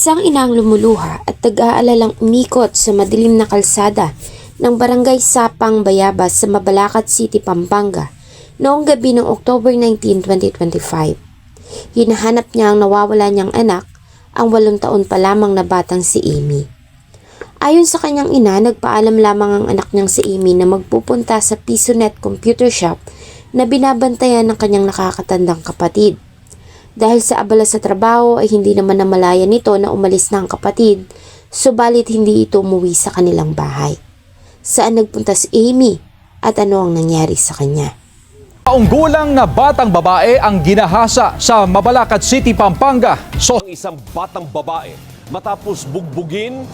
Isang inang lumuluha at tag-aalalang umikot sa madilim na kalsada ng barangay Sapang Bayabas sa Mabalacat City, Pampanga noong gabi ng October 19, 2025. Hinahanap niya ang nawawala niyang anak, ang walong taon pa lamang na batang si Amy. Ayon sa kanyang ina, nagpaalam lamang ang anak niyang si Amy na magpupunta sa PisoNet Computer Shop na binabantayan ng kanyang nakakatandang kapatid. Dahil sa abala sa trabaho ay hindi naman namalaya nito na umalis na ang kapatid, subalit hindi ito umuwi sa kanilang bahay. Saan nagpunta si Amy at ano ang nangyari sa kanya? Kaunggulang na batang babae ang ginahasa sa Mabalacat City, Pampanga. So, ang isang batang babae matapos bugbugin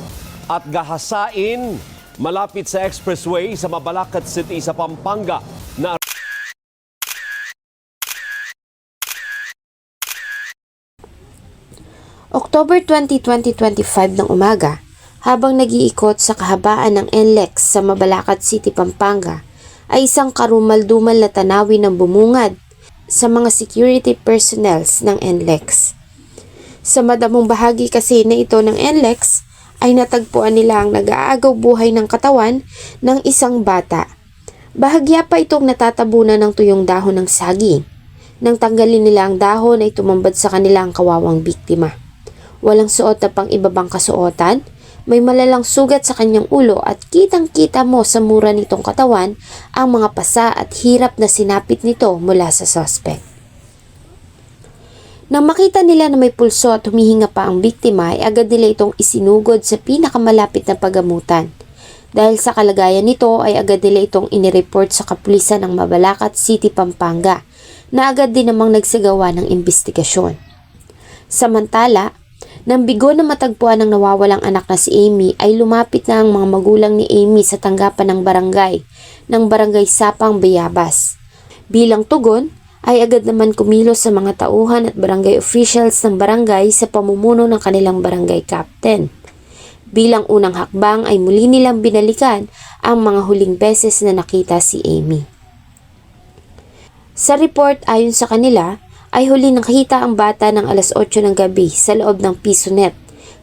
at gahasain malapit sa expressway sa Mabalacat City sa Pampanga na October 20, 2025 ng umaga, habang nag-iikot sa kahabaan ng NLEX sa Mabalacat City, Pampanga, ay isang karumal-dumal na tanawin ng bumungad sa mga security personnels ng NLEX. Sa madamong bahagi kasi na ito ng NLEX, ay natagpuan nila ang nag-aagaw buhay ng katawan ng isang bata. Bahagya pa itong natatabunan ng tuyong dahon ng saging. Nang tanggalin nila ang dahon ay tumambad sa kanila ang kawawang biktima. Walang suot na pang ibabang kasuotan, may malalang sugat sa kanyang ulo at kitang-kita mo sa mura nitong katawan ang mga pasa at hirap na sinapit nito mula sa suspect. Nang makita nila na may pulso at humihinga pa ang biktima ay agad nila itong isinugod sa pinakamalapit na pagamutan. Dahil sa kalagayan nito ay agad nila itong inireport sa kapulisan ng Mabalacat City, Pampanga na agad din namang nagsagawa ng investigasyon. Samantala, nang bigo na matagpuan ng nawawalang anak na si Amy ay lumapit na ang mga magulang ni Amy sa tanggapan ng barangay ng barangay Sapang Bayabas. Bilang tugon, ay agad naman kumilos sa mga tauhan at barangay officials ng barangay sa pamumuno ng kanilang barangay captain. Bilang unang hakbang ay muli nilang binalikan ang mga huling beses na nakita si Amy. Sa report ayon sa kanila, ay huli nakita ang bata ng alas 8 ng gabi sa loob ng PisoNet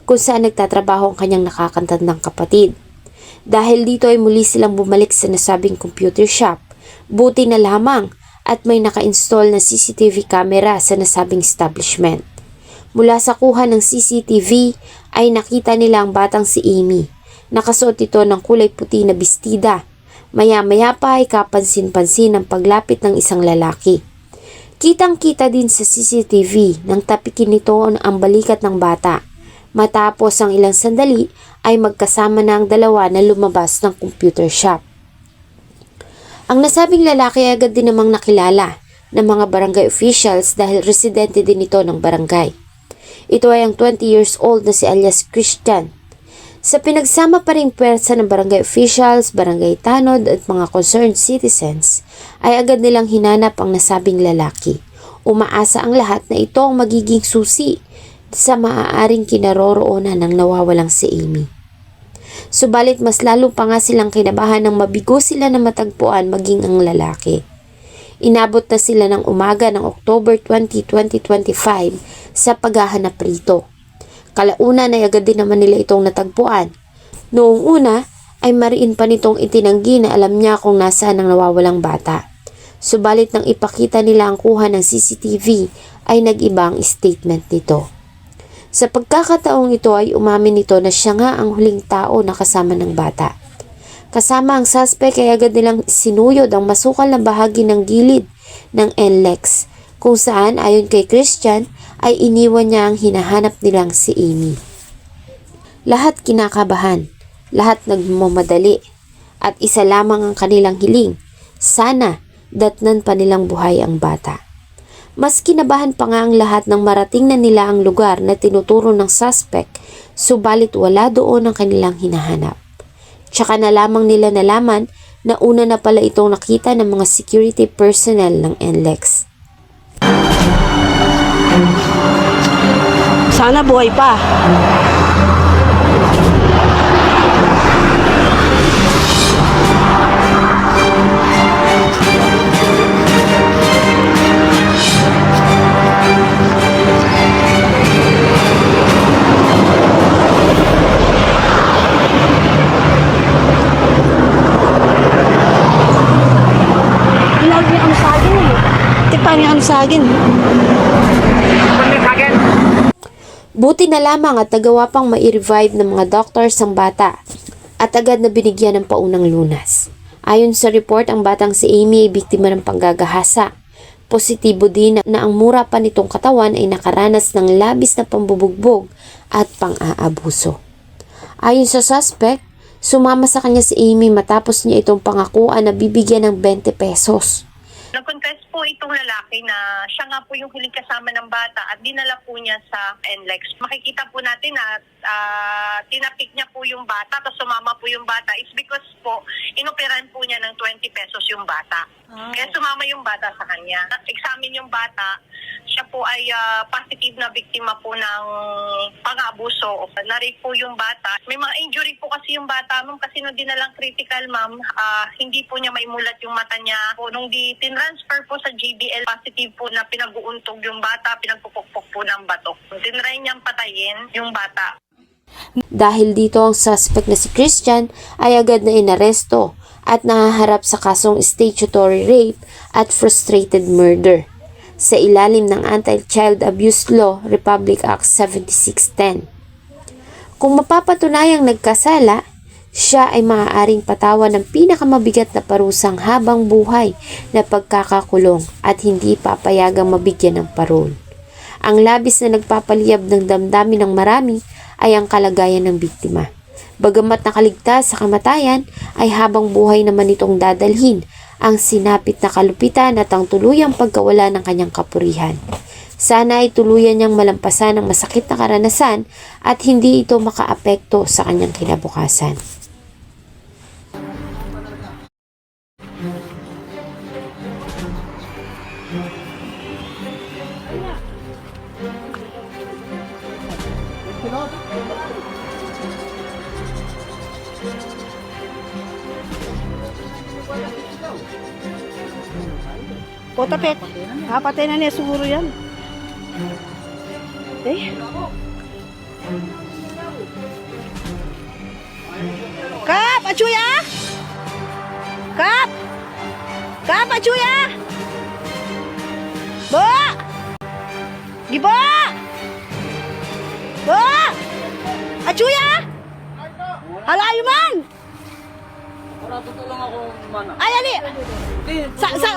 kung saan nagtatrabaho ang kanyang nakakantandang kapatid. Dahil dito ay muli silang bumalik sa nasabing computer shop, buti na lamang at may naka-install na CCTV camera sa nasabing establishment. Mula sa kuha ng CCTV ay nakita nila ang batang si Amy. Nakasuot ito ng kulay puti na bestida. Maya-maya pa ay kapansin-pansin ang paglapit ng isang lalaki. Kitang-kita din sa CCTV nang tapikin nito ang balikat ng bata. Matapos ang ilang sandali ay magkasama na ang dalawa na lumabas ng computer shop. Ang nasabing lalaki ay agad din namang nakilala ng mga barangay officials dahil residente din ito ng barangay. Ito ay ang 20 years old na si alias Christian. Sa pinagsama pa rin pwersa ng barangay officials, barangay tanod at mga concerned citizens, ay agad nilang hinanap ang nasabing lalaki. Umaasa ang lahat na ito ang magiging susi sa maaaring kinaroroonan ng nawawalang si Amy. Subalit mas lalo pa nga silang kinabahan ng mabigo sila na matagpuan maging ang lalaki. Inabot na sila ng umaga ng October 20, 2025 sa paghahanap rito. Kalaunan ay agad din naman nila itong natagpuan. Noong una ay mariin pa nitong itinanggi na alam niya kung nasaan ang nawawalang bata. Subalit nang ipakita nila ang kuha ng CCTV ay nag-iba ang statement nito. Sa pagkakataong ito ay umamin nito na siya nga ang huling tao na kasama ng bata. Kasama ang suspect ay agad nilang sinuyod ang masukal na bahagi ng gilid ng NLEX kung saan ayon kay Christian ay iniwan niya ang hinahanap nilang si Amy. Lahat kinakabahan, lahat nagmamadali at isa lamang ang kanilang hiling. Sana datnan pa nilang buhay ang bata. Mas kinabahan pa nga ang lahat ng marating na nila ang lugar na tinuturo ng suspect, subalit wala doon ang kanilang hinahanap. Tsaka na lamang nila nalaman na una na pala itong nakita ng mga security personnel ng NLEX. Sana buhay pa. Tipa niya ano sa akin. Eh. Tipa niya ano sa akin. Buti na lamang at nagawa pang ma-revive ng mga doctors ang bata at agad na binigyan ng paunang lunas. Ayon sa report, ang batang si Amy ay biktima ng panggagahasa. Positibo din na ang mura pa nitong katawan ay nakaranas ng labis na pambubugbog at pang-aabuso. Ayon sa suspect, sumama sa kanya si Amy matapos niya itong pangakuan na bibigyan ng 20 pesos. Nag-confess po itong lalaki na siya nga po yung huling kasama ng bata at dinala po niya sa NLEX. Makikita po natin na ah, tinapik niya po yung bata tapos sumama po yung bata is because po inoperan po niya ng 20 pesos yung bata. Kaya sumama yung bata sa kanya. Examine yung bata, siya po ay ah, positive na biktima po ng pang-abuso. Narape po yung bata. May mga injury po kasi yung bata, ma'am, kasi nung dinalang critical, ma'am, ah, hindi po niya maimulat yung mata niya. Po, nung di tinransfer po sa GBL, positive po na pinag-uuntog yung bata, pinagpupukpok po ng batok. Tinry niyang patayin yung bata. Dahil dito ang suspect na si Christian ay agad na inaresto at nahaharap sa kasong statutory rape at frustrated murder sa ilalim ng Anti-Child Abuse Law Republic Act 7610. Kung mapapatunayang nagkasala, siya ay maaaring patawan ng pinakamabigat na parusang habang buhay na pagkakakulong at hindi papayagang mabigyan ng parol. Ang labis na nagpapaliyab ng damdamin ng marami ay ang kalagayan ng biktima. Bagamat nakaligtas sa kamatayan, ay habang buhay naman itong dadalhin ang sinapit na kalupitan at ang tuluyang pagkawala ng kanyang kapurihan. Sana ay tuluyan niyang malampasan ang masakit na karanasan at hindi ito makaapekto sa kanyang kinabukasan. O tapet. Kapatay na niya siguro yan. Eh. Kap! Achuya! Kap! Kap! Achuya! Bo! Gibo! Bo! Achuya! Halayo man! Ay, ali! Sa, sa,